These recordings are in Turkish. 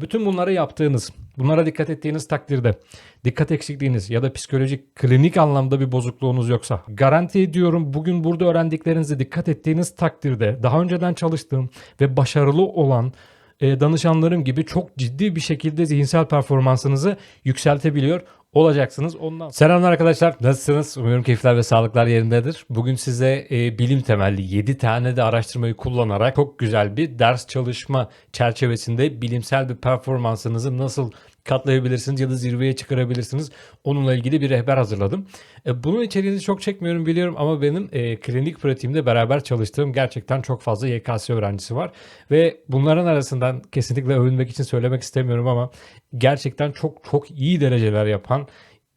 Bütün bunları yaptığınız, bunlara dikkat ettiğiniz takdirde dikkat eksikliğiniz ya da psikolojik klinik anlamda bir bozukluğunuz yoksa garanti ediyorum bugün burada öğrendiklerinize dikkat ettiğiniz takdirde daha önceden çalıştığım ve başarılı olan e, danışanlarım gibi çok ciddi bir şekilde zihinsel performansınızı yükseltebiliyor olacaksınız. Ondan Selamlar arkadaşlar. Nasılsınız? Umuyorum keyifler ve sağlıklar yerindedir. Bugün size e, bilim temelli 7 tane de araştırmayı kullanarak çok güzel bir ders çalışma çerçevesinde bilimsel bir performansınızı nasıl katlayabilirsiniz ya da zirveye çıkarabilirsiniz. Onunla ilgili bir rehber hazırladım. E, bunun içeriğini çok çekmiyorum biliyorum ama benim e, klinik pratiğimde beraber çalıştığım gerçekten çok fazla YKS öğrencisi var. Ve bunların arasından kesinlikle övünmek için söylemek istemiyorum ama gerçekten çok çok iyi dereceler yapan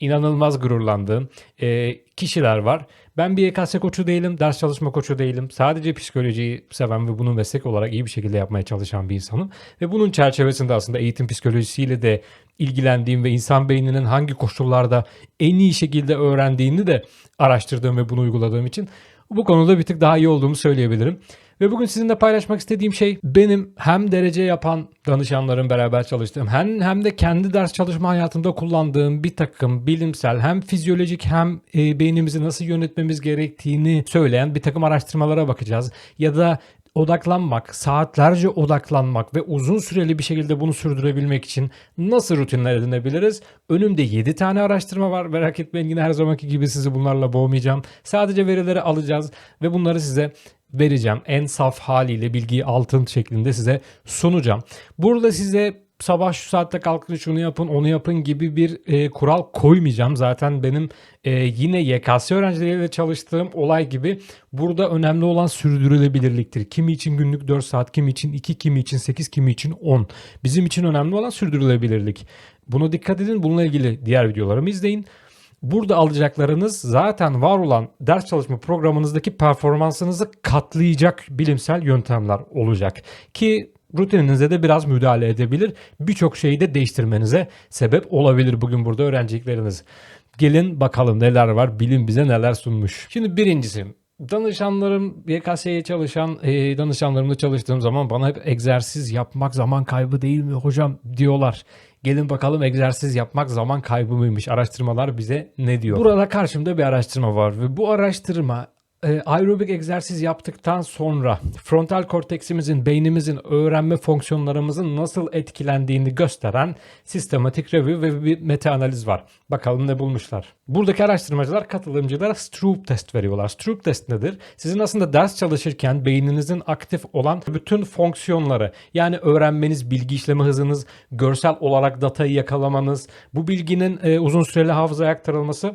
inanılmaz gururlandığım e, kişiler var. Ben bir YKS koçu değilim, ders çalışma koçu değilim. Sadece psikolojiyi seven ve bunu meslek olarak iyi bir şekilde yapmaya çalışan bir insanım. Ve bunun çerçevesinde aslında eğitim psikolojisiyle de ilgilendiğim ve insan beyninin hangi koşullarda en iyi şekilde öğrendiğini de araştırdığım ve bunu uyguladığım için bu konuda bir tık daha iyi olduğumu söyleyebilirim. Ve bugün sizinle paylaşmak istediğim şey benim hem derece yapan danışanların beraber çalıştığım hem, hem de kendi ders çalışma hayatımda kullandığım bir takım bilimsel hem fizyolojik hem e, beynimizi nasıl yönetmemiz gerektiğini söyleyen bir takım araştırmalara bakacağız. Ya da odaklanmak, saatlerce odaklanmak ve uzun süreli bir şekilde bunu sürdürebilmek için nasıl rutinler edinebiliriz? Önümde 7 tane araştırma var. Merak etmeyin yine her zamanki gibi sizi bunlarla boğmayacağım. Sadece verileri alacağız ve bunları size vereceğim. En saf haliyle bilgiyi altın şeklinde size sunacağım. Burada size sabah şu saatte kalkın şunu yapın onu yapın gibi bir e, kural koymayacağım. Zaten benim e, yine YKS öğrencileriyle çalıştığım olay gibi burada önemli olan sürdürülebilirliktir. Kimi için günlük 4 saat, kimi için 2, kimi için 8, kimi için 10. Bizim için önemli olan sürdürülebilirlik. Buna dikkat edin. Bununla ilgili diğer videolarımı izleyin. Burada alacaklarınız zaten var olan ders çalışma programınızdaki performansınızı katlayacak bilimsel yöntemler olacak. Ki rutininize de biraz müdahale edebilir. Birçok şeyi de değiştirmenize sebep olabilir bugün burada öğrencikleriniz. Gelin bakalım neler var, bilim bize neler sunmuş. Şimdi birincisi danışanlarım YKS'ye çalışan e, danışanlarımla çalıştığım zaman bana hep egzersiz yapmak zaman kaybı değil mi hocam diyorlar. Gelin bakalım egzersiz yapmak zaman kaybı mıymış? Araştırmalar bize ne diyor? Burada karşımda bir araştırma var ve bu araştırma e, aerobik egzersiz yaptıktan sonra frontal korteksimizin, beynimizin öğrenme fonksiyonlarımızın nasıl etkilendiğini gösteren sistematik review ve bir meta analiz var. Bakalım ne bulmuşlar. Buradaki araştırmacılar katılımcılara Stroop test veriyorlar. Stroop test nedir? Sizin aslında ders çalışırken beyninizin aktif olan bütün fonksiyonları yani öğrenmeniz, bilgi işleme hızınız, görsel olarak datayı yakalamanız, bu bilginin e, uzun süreli hafızaya aktarılması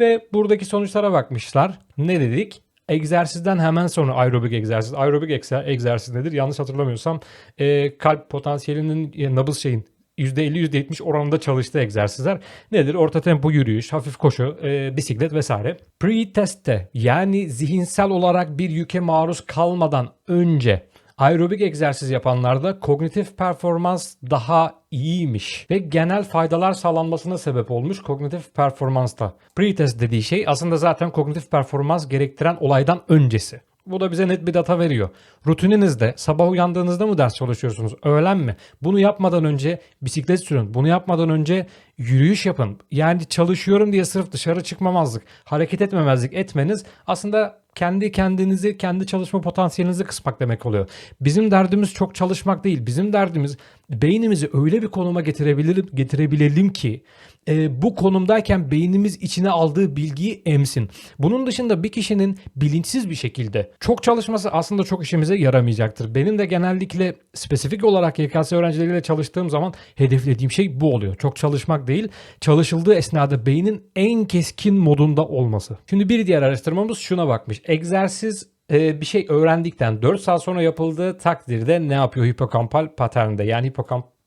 ve buradaki sonuçlara bakmışlar. Ne dedik? Egzersizden hemen sonra aerobik egzersiz. Aerobik egzer- egzersiz nedir? Yanlış hatırlamıyorsam e, kalp potansiyelinin e, nabız şeyin %50-%70 oranında çalıştığı egzersizler nedir? Orta tempo yürüyüş, hafif koşu, e, bisiklet vesaire. Pre-testte yani zihinsel olarak bir yüke maruz kalmadan önce aerobik egzersiz yapanlarda kognitif performans daha iyiymiş ve genel faydalar sağlanmasına sebep olmuş kognitif performansta. Pretest dediği şey aslında zaten kognitif performans gerektiren olaydan öncesi. Bu da bize net bir data veriyor. Rutininizde sabah uyandığınızda mı ders çalışıyorsunuz? Öğlen mi? Bunu yapmadan önce bisiklet sürün. Bunu yapmadan önce yürüyüş yapın. Yani çalışıyorum diye sırf dışarı çıkmamazlık, hareket etmemezlik etmeniz aslında kendi kendinizi, kendi çalışma potansiyelinizi kısmak demek oluyor. Bizim derdimiz çok çalışmak değil. Bizim derdimiz beynimizi öyle bir konuma getirebilir, getirebilelim ki e, bu konumdayken beynimiz içine aldığı bilgiyi emsin. Bunun dışında bir kişinin bilinçsiz bir şekilde çok çalışması aslında çok işimize yaramayacaktır. Benim de genellikle spesifik olarak YKS öğrencileriyle çalıştığım zaman hedeflediğim şey bu oluyor. Çok çalışmak değil, çalışıldığı esnada beynin en keskin modunda olması. Şimdi bir diğer araştırmamız şuna bakmış. Egzersiz e, bir şey öğrendikten 4 saat sonra yapıldığı takdirde ne yapıyor hipokampal paternde? Yani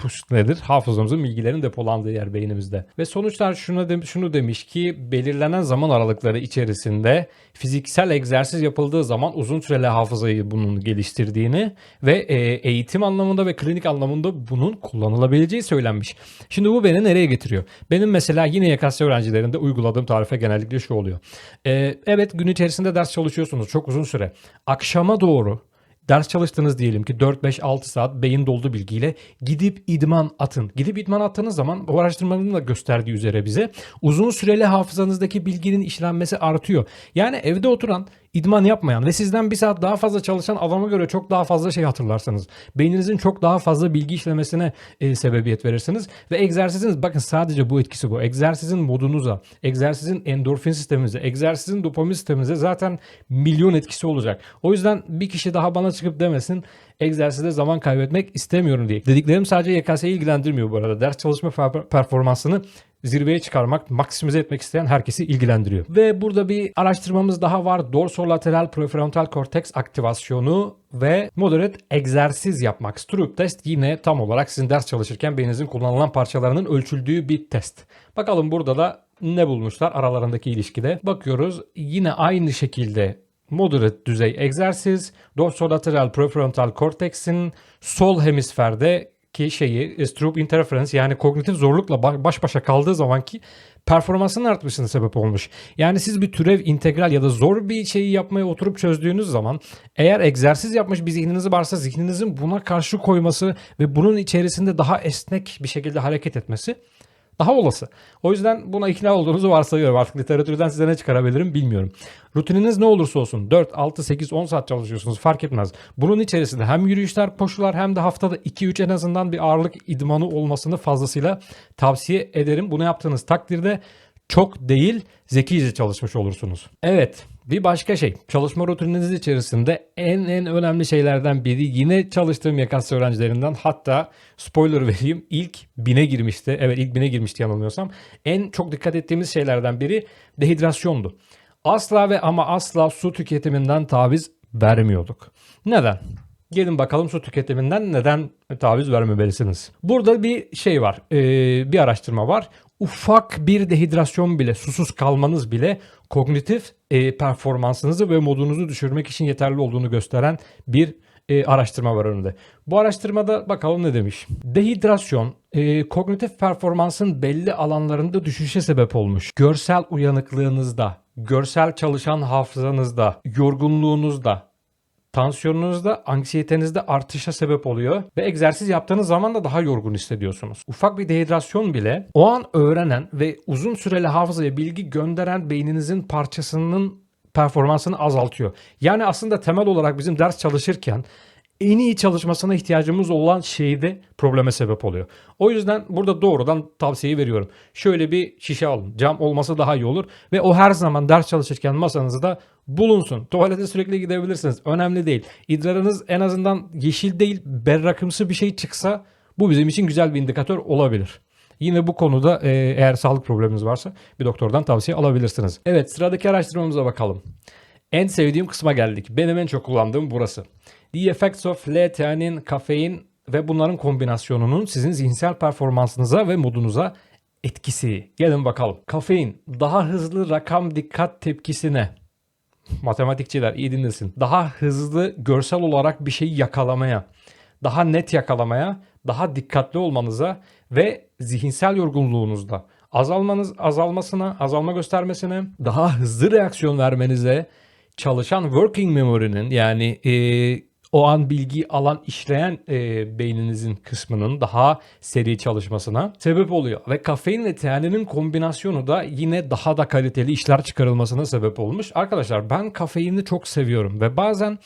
hipokampus nedir? Hafızamızın bilgilerin depolandığı yer beynimizde. Ve sonuçlar şuna de, şunu demiş ki belirlenen zaman aralıkları içerisinde fiziksel egzersiz yapıldığı zaman uzun süreli hafızayı bunun geliştirdiğini ve e, eğitim anlamında ve klinik anlamında bunun kullanılabileceği söylenmiş. Şimdi bu beni nereye getiriyor? Benim mesela yine YKS öğrencilerinde uyguladığım tarife genellikle şu oluyor. E, evet gün içerisinde ders çalışıyorsunuz çok uzun süre. Akşama doğru Ders çalıştınız diyelim ki 4, 5, 6 saat beyin doldu bilgiyle. Gidip idman atın. Gidip idman attığınız zaman o araştırmanın da gösterdiği üzere bize uzun süreli hafızanızdaki bilginin işlenmesi artıyor. Yani evde oturan idman yapmayan ve sizden bir saat daha fazla çalışan adama göre çok daha fazla şey hatırlarsınız. Beyninizin çok daha fazla bilgi işlemesine e, sebebiyet verirsiniz. Ve egzersiziniz bakın sadece bu etkisi bu. Egzersizin modunuza, egzersizin endorfin sisteminize, egzersizin dopamin sisteminize zaten milyon etkisi olacak. O yüzden bir kişi daha bana çıkıp demesin egzersizde zaman kaybetmek istemiyorum diye. Dediklerim sadece YKS'yi ilgilendirmiyor bu arada. Ders çalışma per- performansını zirveye çıkarmak, maksimize etmek isteyen herkesi ilgilendiriyor. Ve burada bir araştırmamız daha var. Dorsolateral prefrontal korteks aktivasyonu ve moderate egzersiz yapmak. Stroop test yine tam olarak sizin ders çalışırken beyninizin kullanılan parçalarının ölçüldüğü bir test. Bakalım burada da ne bulmuşlar aralarındaki ilişkide. Bakıyoruz yine aynı şekilde moderate düzey egzersiz dorsolateral prefrontal korteksin sol hemisferde ki şeyi stroop interference yani kognitif zorlukla baş başa kaldığı zamanki performansının artmasına sebep olmuş. Yani siz bir türev, integral ya da zor bir şeyi yapmaya oturup çözdüğünüz zaman eğer egzersiz yapmış bir zihniniz varsa zihninizin buna karşı koyması ve bunun içerisinde daha esnek bir şekilde hareket etmesi daha olası. O yüzden buna ikna olduğunuzu varsayıyorum. Artık literatürden size ne çıkarabilirim bilmiyorum. Rutininiz ne olursa olsun 4, 6, 8, 10 saat çalışıyorsunuz fark etmez. Bunun içerisinde hem yürüyüşler, koşular hem de haftada 2-3 en azından bir ağırlık idmanı olmasını fazlasıyla tavsiye ederim. Bunu yaptığınız takdirde çok değil zekice çalışmış olursunuz. Evet bir başka şey çalışma rutininiz içerisinde en en önemli şeylerden biri yine çalıştığım YKS öğrencilerinden hatta spoiler vereyim ilk bine girmişti. Evet ilk bine girmişti yanılmıyorsam. En çok dikkat ettiğimiz şeylerden biri dehidrasyondu. Asla ve ama asla su tüketiminden taviz vermiyorduk. Neden? Gelin bakalım su tüketiminden neden taviz vermemelisiniz. Burada bir şey var, bir araştırma var. Ufak bir dehidrasyon bile, susuz kalmanız bile kognitif e, performansınızı ve modunuzu düşürmek için yeterli olduğunu gösteren bir e, araştırma var önünde. Bu araştırmada bakalım ne demiş. Dehidrasyon e, kognitif performansın belli alanlarında düşüşe sebep olmuş. Görsel uyanıklığınızda, görsel çalışan hafızanızda, yorgunluğunuzda, tansiyonunuzda, anksiyetenizde artışa sebep oluyor ve egzersiz yaptığınız zaman da daha yorgun hissediyorsunuz. Ufak bir dehidrasyon bile o an öğrenen ve uzun süreli hafızaya bilgi gönderen beyninizin parçasının performansını azaltıyor. Yani aslında temel olarak bizim ders çalışırken en iyi çalışmasına ihtiyacımız olan şeyde probleme sebep oluyor. O yüzden burada doğrudan tavsiyeyi veriyorum. Şöyle bir şişe alın. Cam olması daha iyi olur ve o her zaman ders çalışırken masanızda bulunsun. Tuvalete sürekli gidebilirsiniz. Önemli değil. İdrarınız en azından yeşil değil berrakımsı bir şey çıksa bu bizim için güzel bir indikatör olabilir. Yine bu konuda e, eğer sağlık probleminiz varsa bir doktordan tavsiye alabilirsiniz. Evet sıradaki araştırmamıza bakalım. En sevdiğim kısma geldik. Benim en çok kullandığım burası. The effects of L-theanin, kafein ve bunların kombinasyonunun sizin zihinsel performansınıza ve modunuza etkisi. Gelin bakalım. Kafein daha hızlı rakam dikkat tepkisine matematikçiler iyi dinlesin. Daha hızlı görsel olarak bir şeyi yakalamaya, daha net yakalamaya, daha dikkatli olmanıza ve zihinsel yorgunluğunuzda azalmanız azalmasına, azalma göstermesine, daha hızlı reaksiyon vermenize çalışan working memory'nin yani e, o an bilgi alan işleyen e, beyninizin kısmının daha seri çalışmasına sebep oluyor. Ve kafein ve teaninin kombinasyonu da yine daha da kaliteli işler çıkarılmasına sebep olmuş. Arkadaşlar ben kafeini çok seviyorum ve bazen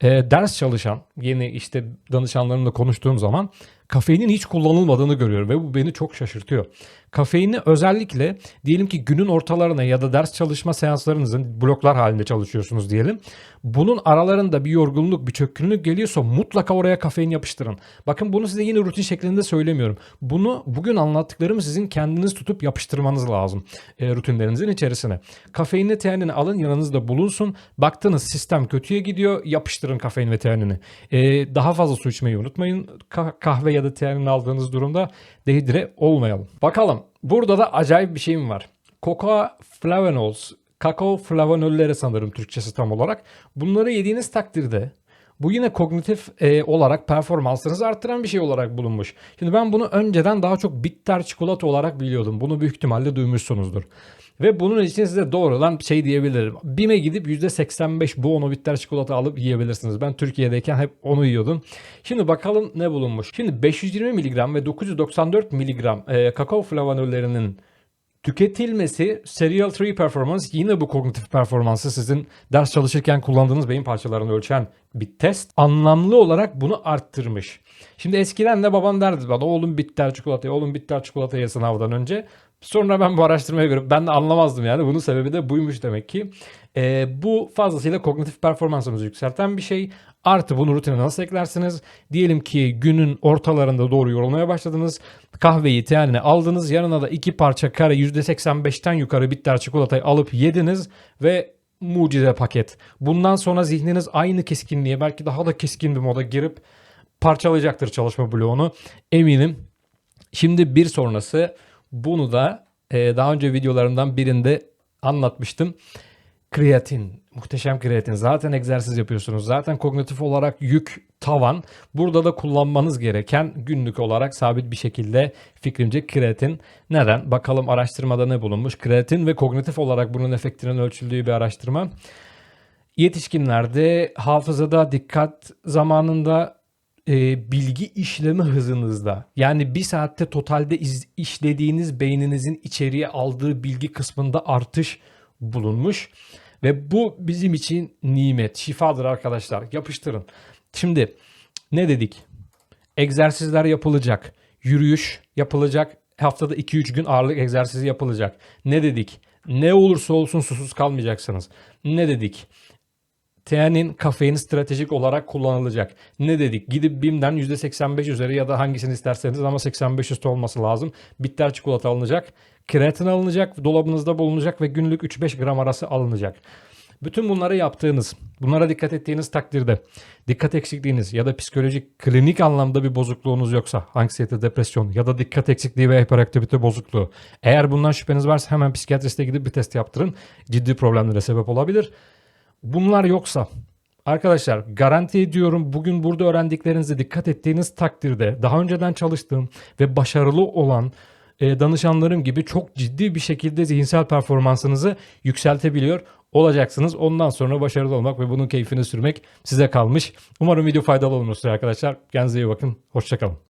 e, ders çalışan yeni işte danışanlarımla konuştuğum zaman kafeinin hiç kullanılmadığını görüyorum ve bu beni çok şaşırtıyor. Kafeini özellikle diyelim ki günün ortalarına ya da ders çalışma seanslarınızın bloklar halinde çalışıyorsunuz diyelim. Bunun aralarında bir yorgunluk, bir çökkünlük geliyorsa mutlaka oraya kafein yapıştırın. Bakın bunu size yine rutin şeklinde söylemiyorum. Bunu bugün anlattıklarımı sizin kendiniz tutup yapıştırmanız lazım e, rutinlerinizin içerisine. Kafeinli teanini alın yanınızda bulunsun. Baktınız sistem kötüye gidiyor yapıştırın kafein ve teanini. E, daha fazla su içmeyi unutmayın. Ka- kahve ya da teanini aldığınız durumda dehidre olmayalım. Bakalım burada da acayip bir şeyim var. Cocoa flavanols kakao flavonolleri sanırım Türkçesi tam olarak. Bunları yediğiniz takdirde Bu yine kognitif e, olarak performansınızı arttıran bir şey olarak bulunmuş. Şimdi ben bunu önceden daha çok bitter çikolata olarak biliyordum. Bunu büyük ihtimalle duymuşsunuzdur. Ve bunun için size doğrudan şey diyebilirim. BİM'e gidip %85 bu onu bitter çikolata alıp yiyebilirsiniz. Ben Türkiye'deyken hep onu yiyordum. Şimdi bakalım ne bulunmuş. Şimdi 520 mg ve 994 mg e, kakao flavanollerinin tüketilmesi Serial 3 Performance yine bu kognitif performansı sizin ders çalışırken kullandığınız beyin parçalarını ölçen bir test. Anlamlı olarak bunu arttırmış. Şimdi eskiden de babam derdi bana oğlum bitter çikolata, oğlum bitter çikolata ye sınavdan önce. Sonra ben bu araştırmaya göre ben de anlamazdım yani. Bunun sebebi de buymuş demek ki. Ee, bu fazlasıyla kognitif performansımızı yükselten bir şey. Artı bunu rutine nasıl eklersiniz? Diyelim ki günün ortalarında doğru yorulmaya başladınız. Kahveyi teyaline aldınız. Yanına da iki parça kare %85'ten yukarı bitter çikolatayı alıp yediniz ve mucize paket. Bundan sonra zihniniz aynı keskinliğe belki daha da keskin bir moda girip parçalayacaktır çalışma bloğunu. Eminim. Şimdi bir sonrası bunu da e, daha önce videolarımdan birinde anlatmıştım. Kreatin, muhteşem kreatin. Zaten egzersiz yapıyorsunuz. Zaten kognitif olarak yük tavan. Burada da kullanmanız gereken günlük olarak sabit bir şekilde fikrimce kreatin. Neden? Bakalım araştırmada ne bulunmuş? Kreatin ve kognitif olarak bunun efektinin ölçüldüğü bir araştırma. Yetişkinlerde hafızada dikkat zamanında e, bilgi işleme hızınızda yani bir saatte totalde iz- işlediğiniz beyninizin içeriye aldığı bilgi kısmında artış bulunmuş. Ve bu bizim için nimet, şifadır arkadaşlar. Yapıştırın. Şimdi ne dedik? Egzersizler yapılacak. Yürüyüş yapılacak. Haftada 2-3 gün ağırlık egzersizi yapılacak. Ne dedik? Ne olursa olsun susuz kalmayacaksınız. Ne dedik? Teanin kafein stratejik olarak kullanılacak. Ne dedik? Gidip BİM'den %85 üzeri ya da hangisini isterseniz ama 85 üstü olması lazım. Bitter çikolata alınacak. Kreatin alınacak. Dolabınızda bulunacak ve günlük 3-5 gram arası alınacak. Bütün bunları yaptığınız, bunlara dikkat ettiğiniz takdirde dikkat eksikliğiniz ya da psikolojik klinik anlamda bir bozukluğunuz yoksa anksiyete, depresyon ya da dikkat eksikliği ve hiperaktivite bozukluğu. Eğer bundan şüpheniz varsa hemen psikiyatriste gidip bir test yaptırın. Ciddi problemlere sebep olabilir. Bunlar yoksa arkadaşlar garanti ediyorum bugün burada öğrendiklerinize dikkat ettiğiniz takdirde daha önceden çalıştığım ve başarılı olan e, danışanlarım gibi çok ciddi bir şekilde zihinsel performansınızı yükseltebiliyor olacaksınız. Ondan sonra başarılı olmak ve bunun keyfini sürmek size kalmış. Umarım video faydalı olmuştur arkadaşlar. Kendinize iyi bakın. Hoşçakalın.